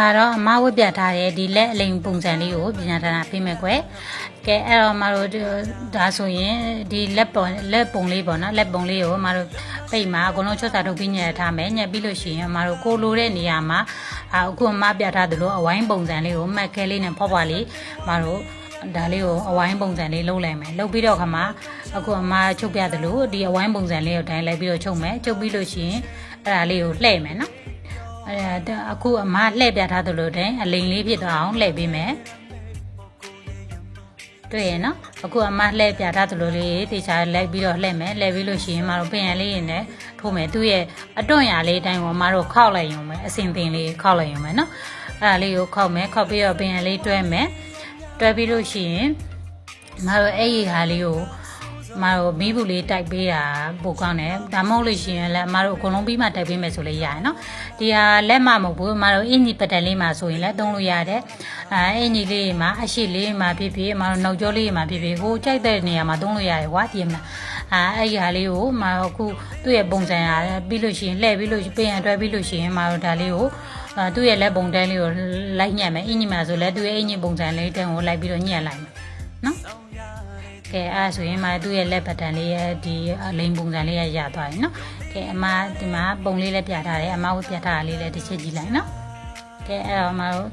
ဒါတော့အမဝတ်ပြထားတဲ့ဒီလက်အလိမ်ပုံစံလေးကိုပညာဌာနပေးမယ်ကွယ်ကဲအဲ့တော့မတို့ဒါဆိုရင်ဒီလက်ပုံလက်ပုံလေးပေါ့နော်လက်ပုံလေးကိုမတို့ပိတ်မှာအကုန်လုံးချွတ်စာထုတ်ပြီးညက်ထားမယ်ညက်ပြီးလို့ရှိရင်မတို့ကိုလိုတဲ့နေရာမှာအခုအမပြထားသလိုအဝိုင်းပုံစံလေးကိုမှတ်ခဲလေးနဲ့ဖောက်ဖွားလေးမတို့ဒါလေးကိုအဝိုင်းပုံစံလေးလုပ်လိုက်မယ်လုပ်ပြီးတော့ခါမှာအခုအမချုပ်ပြသလိုဒီအဝိုင်းပုံစံလေးကိုတိုင်းလိုက်ပြီးတော့ချုပ်မယ်ချုပ်ပြီးလို့ရှိရင်အဲ့ဒါလေးကိုလှည့်မယ်နော် အဲ့ဒါအခုအမလှည့်ပြထားသလိုတဲ့အလိန်လေးဖြစ်သွားအောင်လှည့်ပေးမယ်တွေ့ရနော်အခုအမလှည့်ပြထားသလိုလေးတေချာလိုက်ပြီးတော့လှည့်မယ်လှည့်ပြီးလို့ရှိရင်မတို့ပင်ရလေးရင်လည်းထိုးမယ်သူ့ရဲ့အတွန့်ရလေးအတိုင်းကိုမတို့ခောက်လိုက်ရုံပဲအစင်တင်လေးခောက်လိုက်ရုံပဲနော်အဲ့ဒါလေးကိုခောက်မယ်ခောက်ပြီးတော့ပင်ရလေးတွဲမယ်တွဲပြီးလို့ရှိရင်မတို့အဲ့ဒီဟာလေးကို မတို့မီးဘူးလေးတိုက်ပေးတာပိုကောင်းတယ်ဒါမဟုတ်လို့ရှိရင်လည်းအမတို့အကုန်လုံးပြီးမှတိုက်ပေးမယ်ဆိုလည်းရတယ်နော်ဒီဟာလက်မမဟုတ်ဘူးအမတို့အင်ကြီးပတန်လေးမှာဆိုရင်လည်းသုံးလို့ရတယ်အဲအင်ကြီးလေးမှာအရှိလေးမှာဖြစ်ဖြစ်အမတို့နှုတ်ကြောလေးမှာဖြစ်ဖြစ်ကိုကြိုက်တဲ့နေရာမှာသုံးလို့ရတယ်ကွာဒီမှာအဲအဲ့ဒီဟာလေးကိုမတို့အခုသူ့ရဲ့ပုံစံရတယ်ပြီးလို့ရှိရင်လှည့်ပြီးလို့ပြင်ရတွဲပြီးလို့ရှိရင်မတို့ဒါလေးကိုအဲသူ့ရဲ့လက်ပုံတန်းလေးကိုလိုက်ညက်မယ်အင်ကြီးမှာဆိုလည်းသူ့ရဲ့အင်ကြီးပုံစံလေးတန်းကိုလိုက်ပြီးတော့ညက်လိုက်မယ်နော် ကဲအဲ့ဒါဆိုရင်မသူ့ရဲ့လက်ပတ်တန်လေးရဲ့ဒီအလိမ်ပုံစံလေးရရသွားပြီနော်ကဲအမဒီမှာပုံလေးလည်းပြထားတယ်အမဝတ်ပြထားတာလေးလည်းတစ်ချက်ကြည့်လိုက်နော်ကဲအဲ့တော့အမတို့